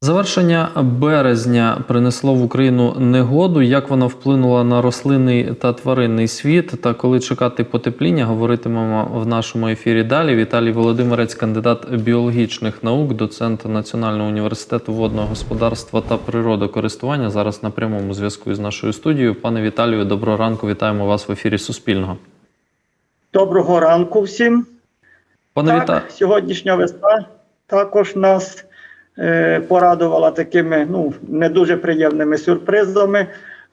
Завершення березня принесло в Україну негоду. Як вона вплинула на рослинний та тваринний світ? Та коли чекати потепління, говоритимемо в нашому ефірі далі. Віталій Володимирець, кандидат біологічних наук, доцент Національного університету водного господарства та природокористування. Зараз на прямому зв'язку із нашою студією. Пане Віталію, доброго ранку. Вітаємо вас в ефірі Суспільного. Доброго ранку всім. Пане Віталію. сьогоднішня весна також нас порадувала такими ну, не дуже приємними сюрпризами.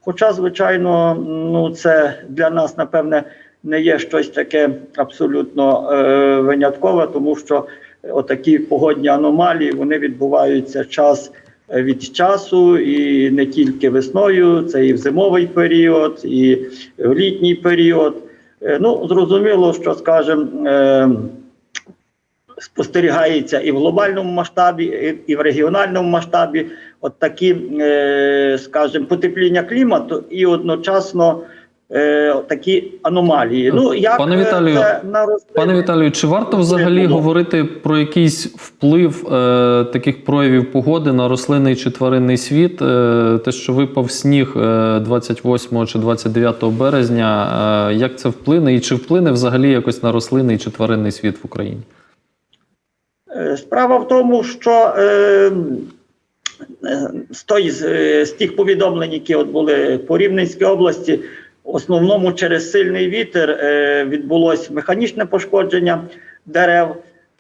Хоча, звичайно, ну, це для нас, напевне, не є щось таке абсолютно е, виняткове, тому що отакі погодні аномалії вони відбуваються час від часу, і не тільки весною, це і в зимовий період, і в літній період. Е, Ну, зрозуміло, що, скажімо, е, спостерігається і в глобальному масштабі, і- в регіональному масштабі от такі, е, скажімо, потепління клімату і одночасно е, такі аномалії. Ну, як Пане е, Віталію? Пане Віталію, чи варто взагалі було. говорити про якийсь вплив е, таких проявів погоди на рослинний чи тваринний світ? Е, те, що випав сніг е, 28 чи 29 березня, е, як це вплине, і чи вплине взагалі якось на рослинний чи тваринний світ в Україні? Е, Справа в тому, що е, е, з, той, з, тих повідомлень, які от були по Рівненській області, в основному через сильний вітер е, відбулось механічне пошкодження дерев.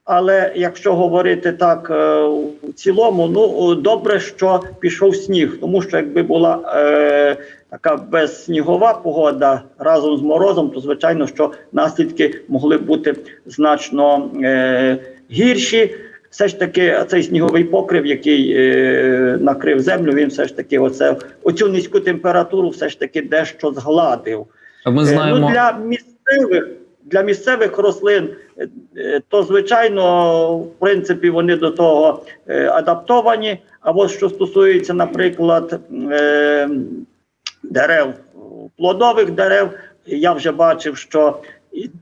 Але якщо говорити так в цілому, ну добре, що пішов сніг, тому що якби була е, така безснігова погода разом з морозом, то звичайно, що наслідки могли бути значно е, гірші. Все ж таки, цей сніговий покрив, який е, накрив землю, він все ж таки, оце оцю низьку температуру, все ж таки дещо згладив. Ми Е, знаємо, Ну, для місцевих для місцевих рослин, е, е, то звичайно, в принципі, вони до того е, адаптовані. А от що стосується, наприклад, е, дерев, плодових дерев, я вже бачив, що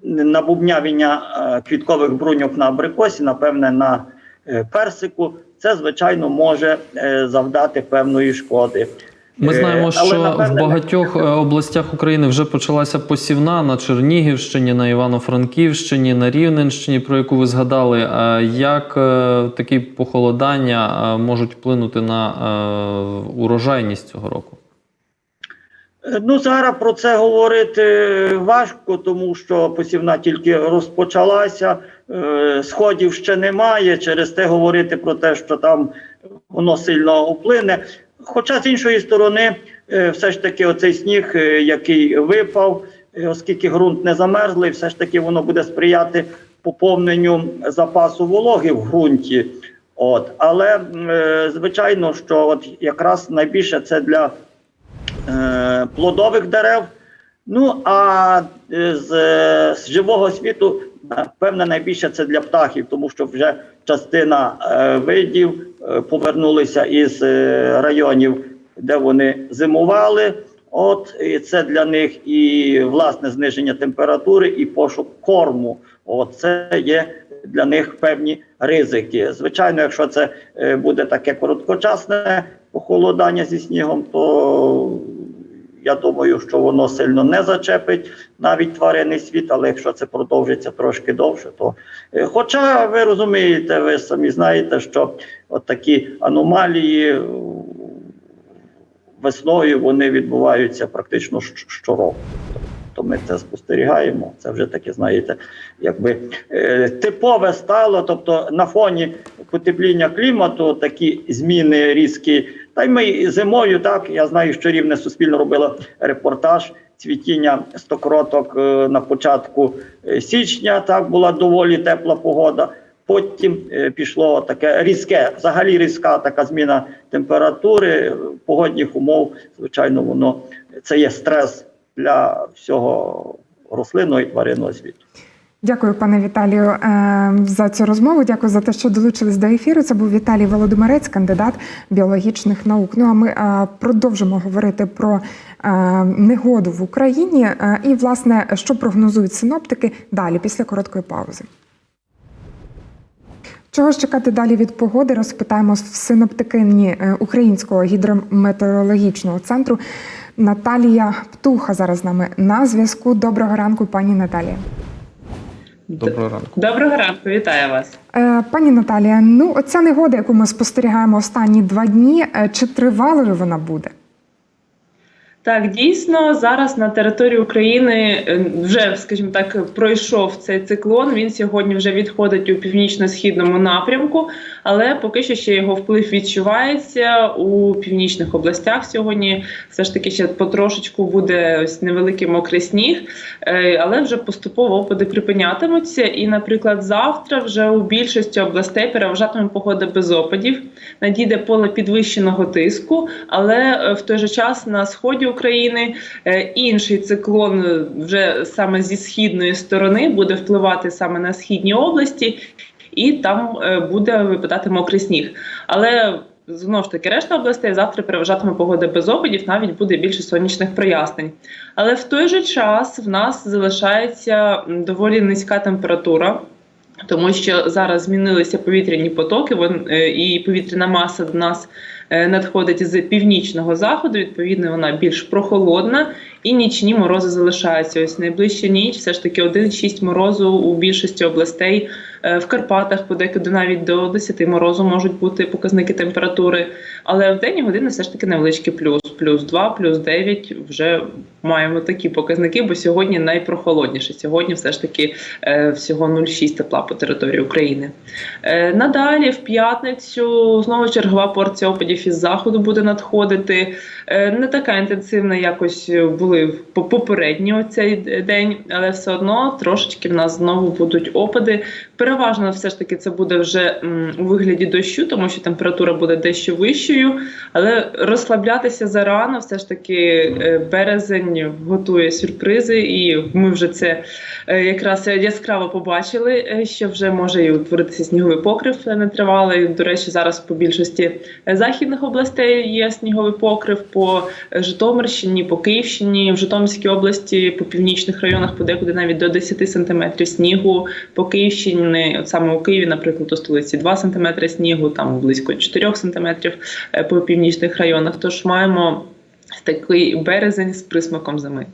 набубнявіння е, квіткових бруньок на абрикосі, напевне, на е, персику, це звичайно може е, завдати певної шкоди. Ми знаємо, але, що напевне, в багатьох областях України вже почалася посівна на Чернігівщині, на Івано-Франківщині, на Рівненщині, про яку ви згадали. Як такі похолодання можуть вплинути на урожайність цього року? Е, Ну, зараз про це говорити важко, тому що посівна тільки розпочалася, е, сходів ще немає. Через те говорити про те, що там воно сильно вплине. Хоча з іншої сторони, е, все ж таки, оцей сніг, який випав, оскільки ґрунт не замерзлий, все ж таки воно буде сприяти поповненню запасу вологи в ґрунті. От, але звичайно, що от якраз найбільше це для е, плодових дерев. Ну а е, з, е, з живого світу, певне, найбільше це для птахів, тому що вже частина видів повернулися із районів, де вони зимували. От і це для них і власне зниження температури, і пошук корму. От це є для них певні ризики. Звичайно, якщо це буде таке короткочасне похолодання зі снігом, то я думаю, що воно сильно не зачепить навіть тваринний світ, але якщо це продовжиться трошки довше, то Е, хоча ви розумієте, ви самі знаєте, що от такі аномалії е, весною вони відбуваються практично щороку. То ми це спостерігаємо. Це вже таке, знаєте, якби е, типове стало. Тобто на фоні потепління клімату такі зміни різкі. Та й ми зимою, так я знаю, що рівне суспільно робило репортаж цвітіння стокроток е, на початку е, січня. Так була доволі тепла погода. Потім пішло таке різке, взагалі різка така зміна температури, погодних умов. Звичайно, воно це є стрес для всього рослинного і тваринного світу. Дякую, пане Віталію, е, за цю розмову. Дякую за те, що долучились до ефіру. Це був Віталій Володимирець, кандидат біологічних наук. Ну а ми е, продовжимо говорити про е, негоду в Україні і, власне, що прогнозують синоптики далі після короткої паузи. Чого ж чекати далі від погоди? Розпитаємо в синоптикині Українського гідрометеорологічного центру. Наталія Птуха зараз з нами на зв'язку. Доброго ранку, пані Наталія. Доброго ранку. Доброго ранку, вітаю вас. Е, Пані Наталія, ну оця негода, яку ми спостерігаємо останні два дні, е, чи тривалою вона буде? Так, дійсно, зараз на території України е, вже, скажімо так, пройшов цей циклон. Він сьогодні вже відходить у північно-східному напрямку, але поки що ще його вплив відчувається у північних областях. Сьогодні все ж таки ще потрошечку буде ось невеликий мокрий сніг, е, але вже поступово опади припинятимуться. І, наприклад, завтра вже у більшості областей переважатиме погода без опадів. Надійде поле підвищеного тиску, але е, в той же час на сході України е, інший циклон е, вже саме зі східної сторони буде впливати саме на східні області, і там е, буде випадати мокрий сніг. Але Знову ж таки, решта областей завтра переважатиме погода без опадів, навіть буде більше сонячних прояснень. Але в той же час в нас залишається доволі низька температура. Тому що зараз змінилися повітряні потоки, вон, е, і повітряна маса до нас е, надходить з північного заходу. Відповідно, вона більш прохолодна, і нічні морози залишаються. Ось найближча ніч, все ж таки 1,6 морозу у більшості областей. Е, В Карпатах подекуди навіть до 10 морозу можуть бути показники температури. Але в день і години все ж таки невеличкий плюс. Плюс 2, плюс 9 вже маємо такі показники, бо сьогодні найпрохолодніше. Сьогодні все ж таки е, всього 0,6 тепла по території України. Е, Надалі, в п'ятницю, знову чергова порція опадів із заходу буде надходити. Не така інтенсивна, якось були в по- попередній оцей день, але все одно трошечки в нас знову будуть опади. Переважно все ж таки це буде вже у вигляді дощу, тому що температура буде дещо вищою. Але розслаблятися зарано, все ж таки е, березень готує сюрпризи, і ми вже це е, якраз яскраво побачили, е, що вже може і утворитися сніговий покрив нетривалий. До речі, зараз по більшості західних областей є сніговий покрив по Житомирщині, по Київщині, в Житомирській області, по північних районах подекуди навіть до 10 сантиметрів снігу. По Київщині, от саме у Києві, наприклад, у столиці 2 см снігу, там близько 4 см е, по північних районах. Тож маємо такий березень з присмаком зими.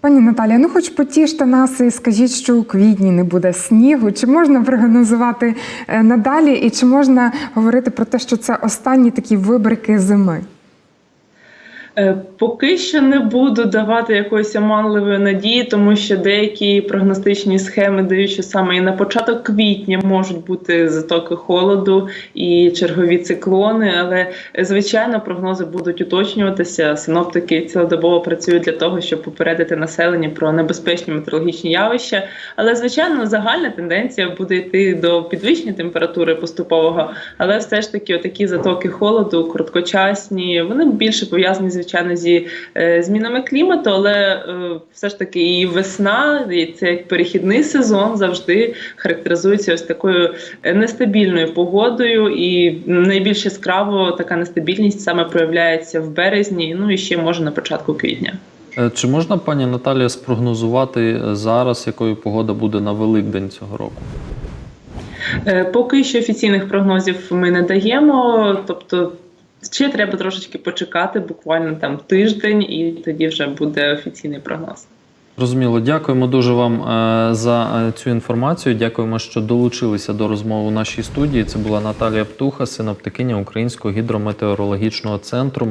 Пані Наталія, ну хоч потіште нас і скажіть, що у квітні не буде снігу. Чи можна прогнозувати е, надалі, і чи можна говорити про те, що це останні такі вибрики зими? Е, Поки що не буду давати якоїсь оманливої надії, тому що деякі прогностичні схеми дають, що саме і на початок квітня можуть бути затоки холоду і чергові циклони. Але звичайно прогнози будуть уточнюватися. Синоптики цілодобово працюють для того, щоб попередити населення про небезпечні метеорологічні явища. Але звичайно, загальна тенденція буде йти до підвищення температури поступового. Але все ж таки, отакі затоки холоду, короткочасні, вони більше пов'язані звичайно зі е, змінами клімату, але е, все ж таки і весна, і це як перехідний сезон завжди характеризується ось такою е, нестабільною погодою, і найбільш яскраво така нестабільність саме проявляється в березні, ну і ще може на початку квітня. Чи можна, пані Наталія, спрогнозувати зараз, якою погода буде на Великдень цього року? Поки що офіційних прогнозів ми не даємо, тобто. Ще треба трошечки почекати, буквально там тиждень, і тоді вже буде офіційний прогноз. Розуміло, дякуємо дуже вам е, за е, цю інформацію. Дякуємо, що долучилися до розмови у нашій студії. Це була Наталія Птуха, синоптикиня Українського гідрометеорологічного центру.